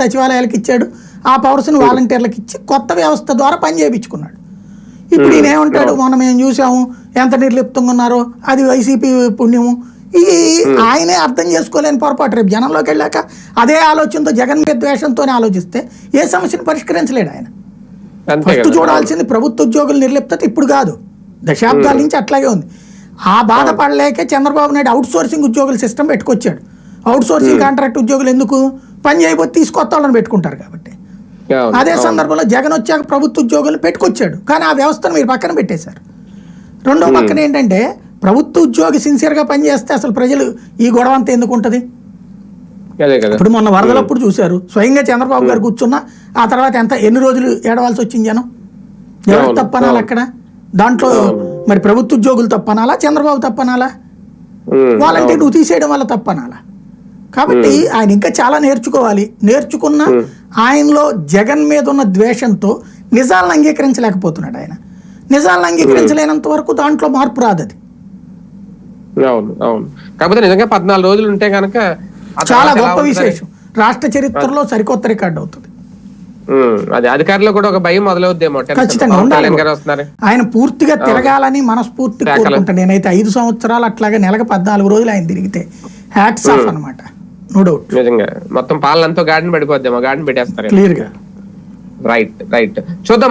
సచివాలయాలకు ఇచ్చాడు ఆ పవర్స్ని వాలంటీర్లకు ఇచ్చి కొత్త వ్యవస్థ ద్వారా పని చేయించుకున్నాడు. ఇప్పుడు ఈయన ఏమంటాడు మొన్న మేము చూసాము ఎంత నిర్లిప్తంగా ఉన్నారో అది వైసీపీ పుణ్యము. ఈ ఆయనే అర్థం చేసుకోలేని పొరపాటు. రేపు జనంలోకి వెళ్ళాక అదే ఆలోచనతో జగన్ మీద ద్వేషంతోనే ఆలోచిస్తే ఏ సమస్యను పరిష్కరించలేడు ఆయన. ఫస్ట్ చూడాల్సింది ప్రభుత్వ ఉద్యోగుల నిర్లిప్తత ఇప్పుడు కాదు. దశాబ్దాల నుంచి అట్లాగే ఉంది. ఆ బాధపడలేకే చంద్రబాబు నాయుడు అవుట్ సోర్సింగ్ ఉద్యోగుల సిస్టమ్ పెట్టుకొచ్చాడు. అవుట్ సోర్సింగ్ కాంట్రాక్ట్ ఉద్యోగులు ఎందుకు? పని చేయబోతే తీసుకొత్త వాళ్ళని పెట్టుకుంటారు కాబట్టి. అదే. సందర్భంలో జగన్ వచ్చాక ప్రభుత్వ ఉద్యోగులను పెట్టుకొచ్చాడు. కానీ ఆ వ్యవస్థను మీరు పక్కన పెట్టేశారు. రెండో పక్కన ఏంటంటే ప్రభుత్వ ఉద్యోగి సిన్సియర్గా పనిచేస్తే అసలు ప్రజలు ఈ గొడవ అంతా ఎందుకు ఉంటుంది? ఇప్పుడు మొన్న వరదలప్పుడు చూశారు. స్వయంగా చంద్రబాబు గారు కూర్చున్నా ఆ తర్వాత ఎంత ఎన్ని రోజులు ఏడవాల్సి వచ్చింది జనం? ఎవరు తప్పనాలా. అక్కడ? దాంట్లో మరి ప్రభుత్వ ఉద్యోగులు తప్పనాలా? చంద్రబాబు తప్పనాలా? వాళ్ళంటే నువ్వు తీసేయడం వల్ల తప్పనాలా? కాబట్టి ఆయన ఇంకా చాలా నేర్చుకోవాలి. నేర్చుకున్న ఆయనలో జగన్ మీద ఉన్న ద్వేషంతో నిజాలను అంగీకరించలేకపోతున్నాడు ఆయన. నిజాలను అంగీకరించలేనంత వరకు దాంట్లో మార్పు రాదు అది. అవును అవును. కాకపోతే నిజంగా పద్నాలుగు రోజులు ఉంటే కనుక చాలా గొప్ప విశేషం. రాష్ట్ర చరిత్రలో సరికొత్త రికార్డు అవుతుంది. అది అధికారులు కూడా ఒక భయం మొదలవుద్దేమో. ఖచ్చితంగా ఉండాలి. ఆయన పూర్తిగా తిరగాలని మనస్ఫూర్తి. కోరుకుంటాను నేనైతే ఐదు సంవత్సరాలు అట్లాగే నెలకు పద్నాలుగు రోజులు ఆయన తిరిగితే. హ్యాట్స్ ఆఫ్ అన్నమాట. నో డౌట్ నిజంగా. మొత్తం పాలనంతా గార్డెన్ పడిపోద్దేమో గార్డెన్ పెట్టేస్తారు. క్లియర్గా రైట్ రైట్ చూద్దాం.